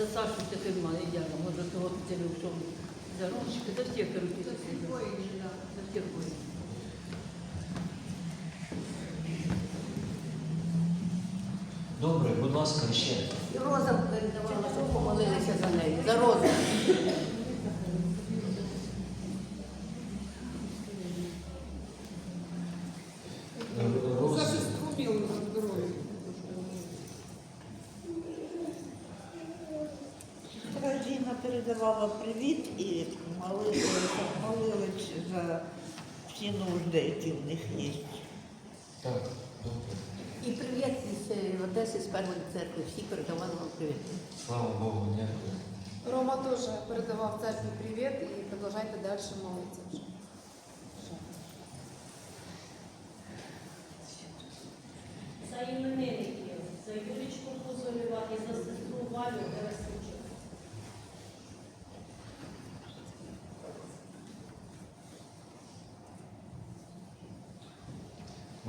За Сашу таки мали дядя, може того не вшов. За ручки, за всіх руки. За всіх воїнів, да. За всіх воїнів. Добре, будь ласка, ще. І Роза передавала, що помолилися за неї. За Розу. Передавала привіт і молилися, молились за всі нужди, які в них є. Так, добре. І привіт із е, Одеси з першої церкви. Всі передавали вам привіт. Слава Богу, дякую. Рома тоже передавал церкви привет и продолжайте дальше молиться. за іменинників, за Юлічку Кузолєва і за сестру Валю Герасимчук.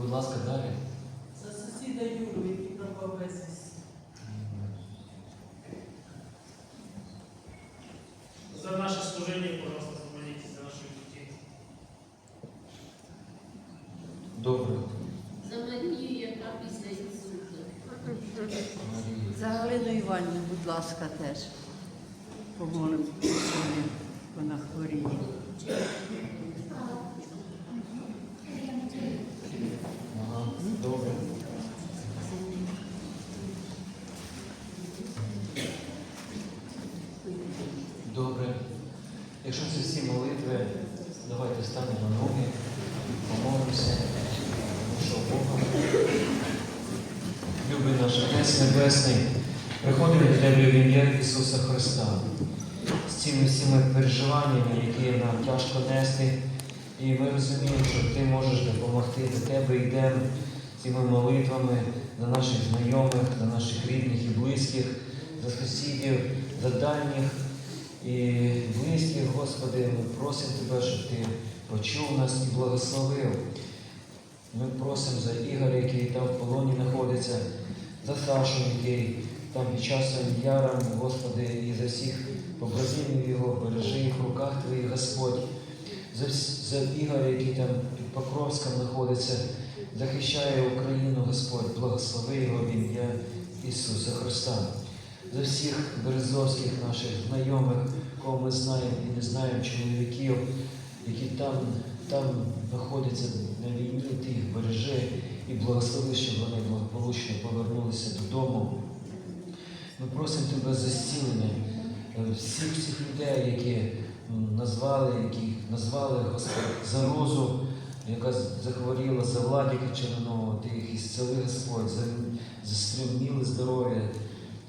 Будь ласка, далі. За сусіда Юру, який пропав безвісті. За наше служение, пожалуйста, помолитесь за наших детей. Добре. За Марію, яка після інсульту. Марія. За Галину Іванівну, будь ласка, теж. Помолимо, вона хворіє. Ага, добре. Добре. Якщо це всі молитви, давайте станемо на ноги, помолимося, тому що Бога. Любий наш Отець Небесний, приходимо до Тебе в ім'я Ісуса Христа з цими всіми переживаннями, які нам тяжко нести. І ми розуміємо, що Ти можеш допомогти. До Тебе йдемо цими молитвами за наших знайомих, за наших рідних і близьких, за сусідів, за дальніх і близьких, Господи, ми просимо Тебе, щоб Ти почув нас і благословив. Ми просимо за Ігоря, який там в полоні знаходиться, за Сашу, який там під час яра, Господи, і за всіх побратимів його, бережи їх в руках Твоїх, Господь, за, за Ігоря, який там під Покровськом знаходиться, захищає Україну, Господь, благослови його в ім'я Ісуса Христа. За всіх березовських наших знайомих, кого ми знаємо і не знаємо чоловіків, які там, там знаходяться на війні, ти їх бережи і благослови, щоб вони благополучно повернулися додому. Ми просимо тебе за зцілення е, всіх всіх людей, які назвали, які назвали Господь за яка захворіла за Владіка Черного, ти їх ісцели, Господь, за, за стрімніли здоров'я,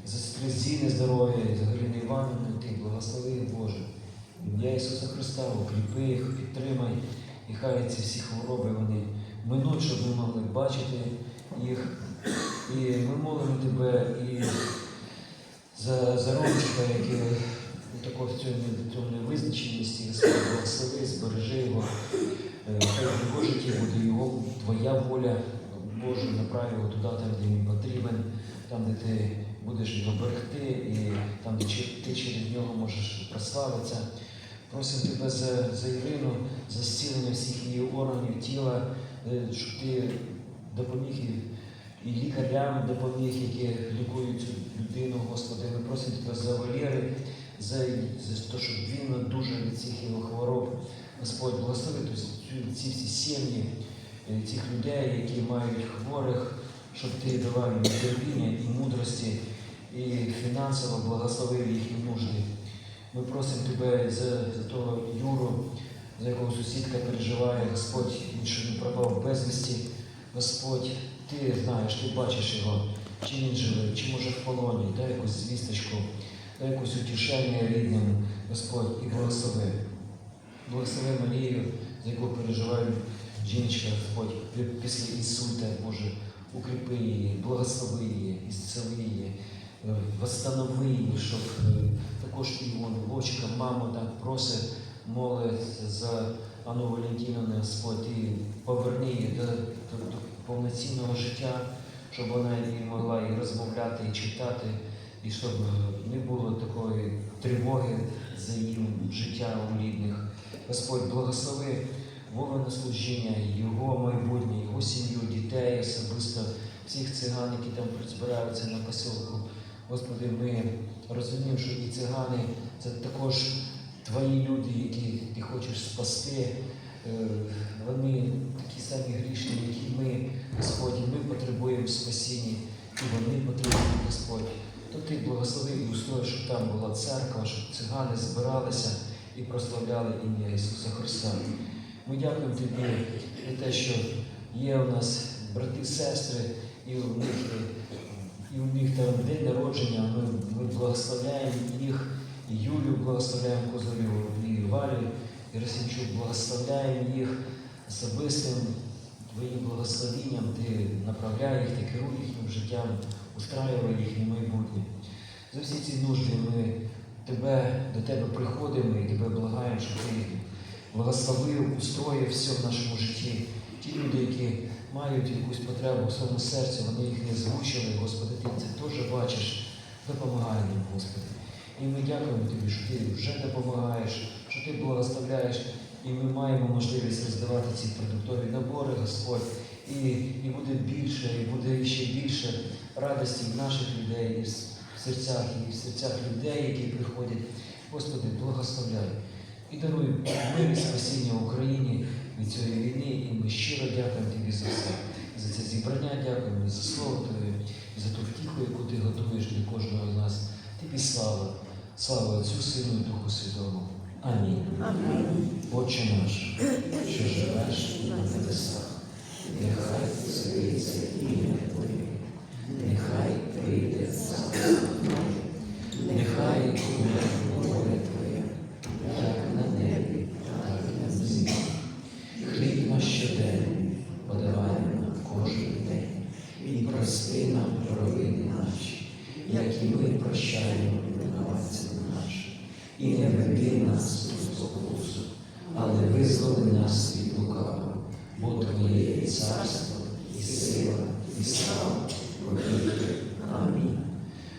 за стрезіне здоров'я, за Галину Іванівну, ти благослови Боже. Ім'я Ісуса Христа, укріпи їх, підтримай, і хай ці всі хвороби вони минуть, щоб ми могли бачити їх. І ми молимо тебе і за, Ромчика, який в цьому, невизначеності, благослови, збережи його. Е, Хай в його житті буде його, твоя воля, Боже, направ його туди, там, де він потрібен, там, де ти будеш його берегти, і там, де ти через нього можеш прославитися. Просимо тебе за, за Ірину, за зцілення всіх її органів тіла, е, щоб ти допоміг і лікарям допоміг, які лікують цю людину, Господи. Ми просимо Тебе за Валєри, за, за те, щоб він одужав від цих його хвороб. Господь, благослови ці всі сім'ї е, цих людей, які мають хворих, щоб ти давав їм терпіння і мудрості, і фінансово благословив їхні нужди. Ми просимо Тебе за, за того Юру, за якого сусідка переживає, Господь, він не пропав безвісті. Господь, ти знаєш, ти бачиш його, чи він живий, чи може в полоні, дай якусь звісточку, дай якусь утішення рідним, Господь, і благослови. Благослови Марію, за яку переживає жіночка, Господь, після інсульта, Боже, укріпи її, благослови її, ісцели її, восстанови її, щоб е, також вон, Вовчика, мама так просить, молить за Анну Валентиновну, Господь, і поверни її до, до, до повноцінного життя, щоб вона і могла і розмовляти, і читати, і щоб е, не було такої тривоги за їм життя у рідних. Господь благослови Вове служіння, його майбутнє, його сім'ю, дітей, особисто всіх циган, які там збираються на посілку. Господи, ми розуміємо, що і цигани це також твої люди, які ти хочеш спасти. Е, Вони такі самі грішні, як і ми, Господь, ми потребуємо спасіння, і вони потребують, Господь. То ти благослови і устроїш, щоб там була церква, щоб цигани збиралися і прославляли ім'я Ісуса Христа. Ми дякуємо тобі за те, що є у нас брати, сестри, і у них, і у них там день народження. Ми, ми благословляємо їх, і Юлю благословляємо Козоріву, і Валю, і Росінчук, благословляємо їх особистим твоїм благословенням. Ти направляй їх, ти керуй їхнім життям, устраювай їхнє майбутнє. За всі ці нужди ми тебе, до тебе приходимо і тебе благаємо, щоб ти благословив, устроїв все в нашому житті. Ті люди, які мають якусь потребу в своєму серці, вони їх не звучили, Господи, ти це теж бачиш. Допомагай нам, Господи. І ми дякуємо Тобі, що Ти вже допомагаєш, що Ти благословляєш, і ми маємо можливість роздавати ці продуктові набори, Господь. І, і буде більше, і буде ще більше радості в наших людей, і в серцях, і в серцях людей, які приходять. Господи, благословляй. І даруй мир і спасіння Україні від цієї війни. І ми щиро дякуємо Тобі за все. За це зібрання дякуємо за слово Твоє, за ту втіху, яку ти готуєш для кожного з нас. Тобі слава, слава Отцю, Сину і Духу Святому. Амінь. Отче наш, що живеш на небесах, нехай святиться ім'я і не веди нас у спокусу, але визволи нас від лукавого, бо Твоє і царство, і сила, і слава, вовіки. Амінь.